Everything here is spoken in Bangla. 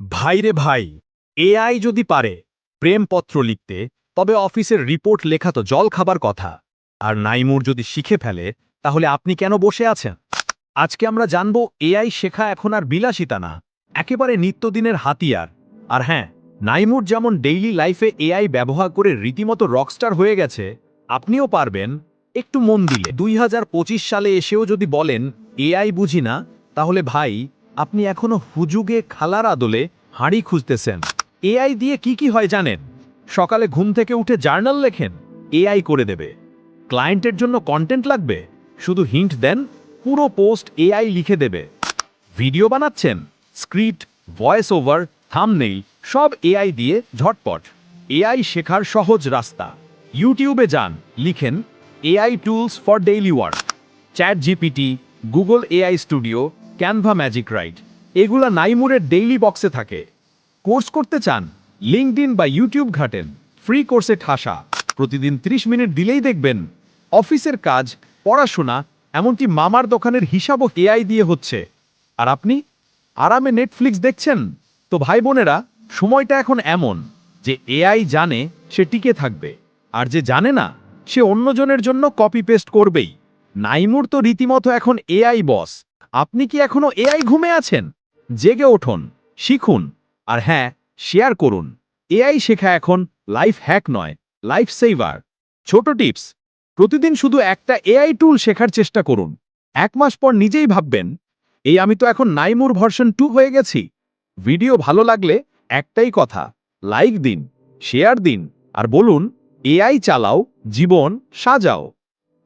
ভাইরে ভাই, এআই যদি পারে, প্রেমপত্র লিখতে, তবে অফিসের রিপোর্ট লেখা তো জল খাবার কথা। আর নাইমুর যদি শিখে ফেলে, তাহলে আপনি কেন বসে আছেন? আজকে আমরা জানব, এআই শেখা এখন আর বিলাসিতা না, একেবারে নিত্যদিনের হাতিয়ার। আর হ্যাঁ নাইমুর যেমন ডেইলি লাইফে এআই ব্যবহার করে রীতিমতো রকস্টার হয়ে গেছে, আপনিও পারবেন, একটু মন দিলে। দুই হাজার পঁচিশ সালে এসেও যদি বলেন, এআই বুঝি না, তাহলে ভাই আপনি এখনও হুজুগে খালার আদলে হাঁড়ি খুঁজতেছেন। এআই দিয়ে কি কি হয় জানেন? সকালে ঘুম থেকে উঠে জার্নাল লেখেন, এআই করে দেবে। ক্লায়েন্টের জন্য কন্টেন্ট লাগবে, শুধু হিন্ট দেন, পুরো পোস্ট এআই লিখে দেবে। ভিডিও বানাচ্ছেন, স্ক্রিপ্ট ভয়েস ওভার থামনেইল, সব এআই দিয়ে ঝটপট। এআই শেখার সহজ রাস্তা। ইউটিউবে যান, লিখেন, AI tools for daily work. Chat GPT, Google AI studio Canva magic write এগুলা নাইমুরের ডেইলি বক্সে থাকে। কোর্স করতে চান লিঙ্কডিন বা ইউটিউব ঘাটেন। ফ্রি কোর্সে ঠাসা। প্রতিদিন 30 মিনিট দিলেই দেখবেন, অফিসের কাজ, পড়াশোনা, এমনকি মামার দোকানের হিসাবও এআই দিয়ে হচ্ছে। আর আপনি, আরামে নেটফ্লিক্স দেখছেন? তো ভাই বোনেরা, সময়টা এখন এমন যে এআই জানে সে টিকে থাকবে। আর যে জানে না, সে অন্যজনের জন্য কপি পেস্ট করবেই। নাইমুর তো রীতিমতো এখন এআই বস আপনি কি এখনও এআই ঘুমে আছেন? জেগে উঠুন শিখুন, আর হ্যাঁ শেয়ার করুন। এআই শেখা এখন লাইফ হ্যাক নয়, লাইফ সেভার। ছোট টিপস, প্রতিদিন শুধু একটা এআই টুল শেখার চেষ্টা করুন। এক মাস পর নিজেই ভাববেন, এই আমি তো এখন নাইমুর ভার্সন টু হয়ে গেছি। ভিডিও ভালো লাগলে একটাই কথা, লাইক দিন, শেয়ার দিন, আর বলুন, এআই চালাও, জীবন সাজাও।